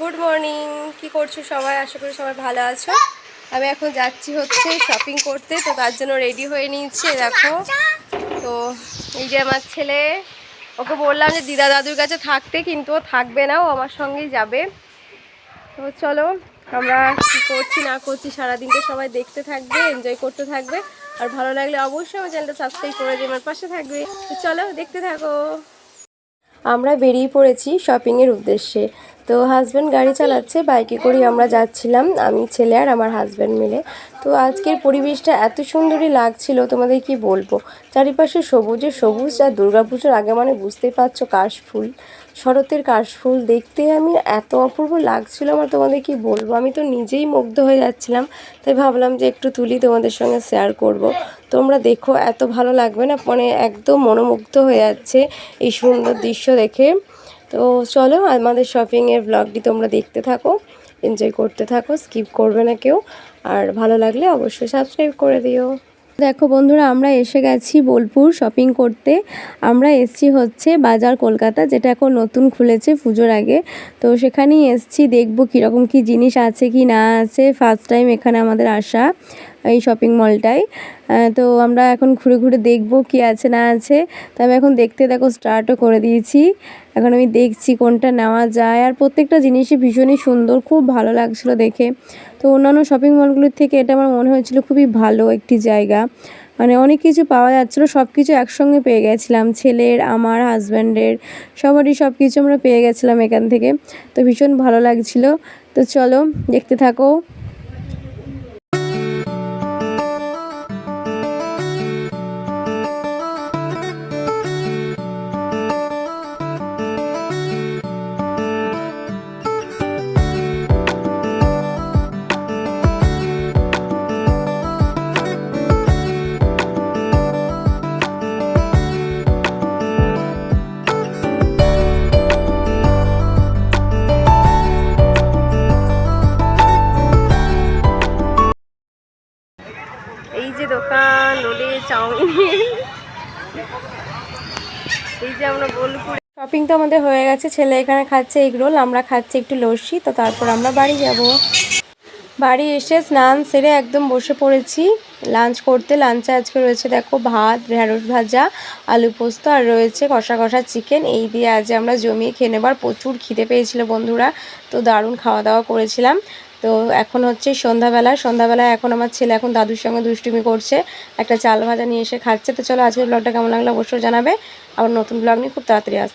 Good morning কি করছ সবাই? আশা করি সবাই ভালো আছো। আমি এখন যাচ্ছি হচ্ছে শপিং করতে, তো তার জন্য রেডি হয়ে নিয়েছি দেখো। তো এই যে আমার ছেলে, ওকে বললাম যে দিদা দাদুর কাছে থাকতে, কিন্তু ও থাকবে না, ও আমার সঙ্গেই যাবে। তো চলো, আমরা কী করছি, না করছি, সারাদিনকে সবাই দেখতে থাকবে এনজয় করতে থাকবে। আর ভালো লাগলে অবশ্যই আমার চ্যানেলটা সাবস্ক্রাইব করে দিয়ে আমার পাশে থাকবে। তো চলো, দেখতে থাকো। আমরা বেরিয়ে পড়েছি শপিংয়ের উদ্দেশ্যে। তো হাজব্যান্ড গাড়ি চালাচ্ছে বাইকে করে আমরা যাচ্ছিলাম, আমি, ছেলে আর আমার হাজব্যান্ড মিলে। তো আজকের পরিবেশটা এত সুন্দরই লাগছিল, তোমাদের কি বলব? চারিপাশে সবুজে সবুজ আর দুর্গাপুজোর আগে মানে বুঝতেই পারছ কাশফুল শরতের কাশফুল দেখতে আমি এত অপূর্ব লাগছিল আমার, তোমাদের কি বলব? আমি তো নিজেই মুগ্ধ হয়ে যাচ্ছিলাম, তাই ভাবলাম যে একটু তুলি তোমাদের সঙ্গে শেয়ার করব। তোমরা দেখো, এত ভালো লাগবে না মানে একদম মনোমুগ্ধ হয়ে যাচ্ছে এই সুন্দর দৃশ্য দেখে। তো চলো আমাদের শপিংয়ের ব্লগটি তোমরা দেখতে থাকো এনজয় করতে থাকো স্কিপ করবে না কেউ, আর ভালো লাগলে অবশ্যই সাবস্ক্রাইব করে দিও। দেখো বন্ধুরা, আমরা এসে গেছি বোলপুর শপিং করতে। আমরা এসছি হচ্ছে বাজার কলকাতা, যেটা এখন নতুন খুলেছে পুজোর আগে। তো সেখানেই এসছি, দেখব কীরকম কী জিনিস আছে কি না আছে ফার্স্ট টাইম এখানে আমাদের আসা। এই শপিং মলটায় আহ, তো আমরা এখন ঘুরে ঘুরে দেখব কি আছে না আছে। তো আমি এখন দেখতে দেখো স্টার্টও করে দিয়েছি। এখন আমি দেখছি কোনটা নেওয়া যায়। আর প্রত্যেকটা জিনিসই ভীষণই সুন্দর খুব ভালো লাগছিল দেখে। তো অন্যান্য শপিং মলগুলোর থেকে এটা আমার মনে হয়েছিল খুবই ভালো একটি জায়গা। মানে অনেক কিছু পাওয়া যাচ্ছিল সব কিছু একসঙ্গে পেয়ে গেছিলাম। ছেলের আমার হাজব্যান্ডের সবারই সব কিছু আমরা পেয়ে গেছিলাম এখান থেকে। তো ভীষণ ভালো লাগছিল। তো চলো দেখতে থাকো। এই যে দোকান রোডে চাউমিন। এই যে আমরা বোলপুরে শপিং তো আমাদের হয়ে গেছে, ছেলে এখানে খাচ্ছে এগ রোল, আমরা খাচ্ছি একটু লস্যি, তো তারপর আমরা বাড়ি যাব। বাড়ি এসে স্নান সেরে একদম বসে পড়েছি। লাঞ্চ করতে, লাঞ্চে আজকে রয়েছে দেখো ভাত ঢেঁড়স ভাজা, আলু পোস্ত, আর রয়েছে কষা কষা চিকেন। এই দিয়ে আজ আমরা জমিয়ে খেয়ে নেবার প্রচুর খিদে পেয়েছিল বন্ধুরা, তো দারুণ খাওয়া দাওয়া করেছিলাম। তো এখন হচ্ছে সন্ধ্যাবেলা, সন্ধ্যাবেলায় এখন আমার ছেলে এখন দাদুর সঙ্গে দুষ্টুমি করছে, একটা চাল ভাজা নিয়ে এসে খাচ্ছে। তো চলো আজকের ব্লগটা কেমন লাগল অবশ্যই জানাবে। আবার নতুন ব্লগ নিয়ে খুব তাড়াতাড়ি আসবে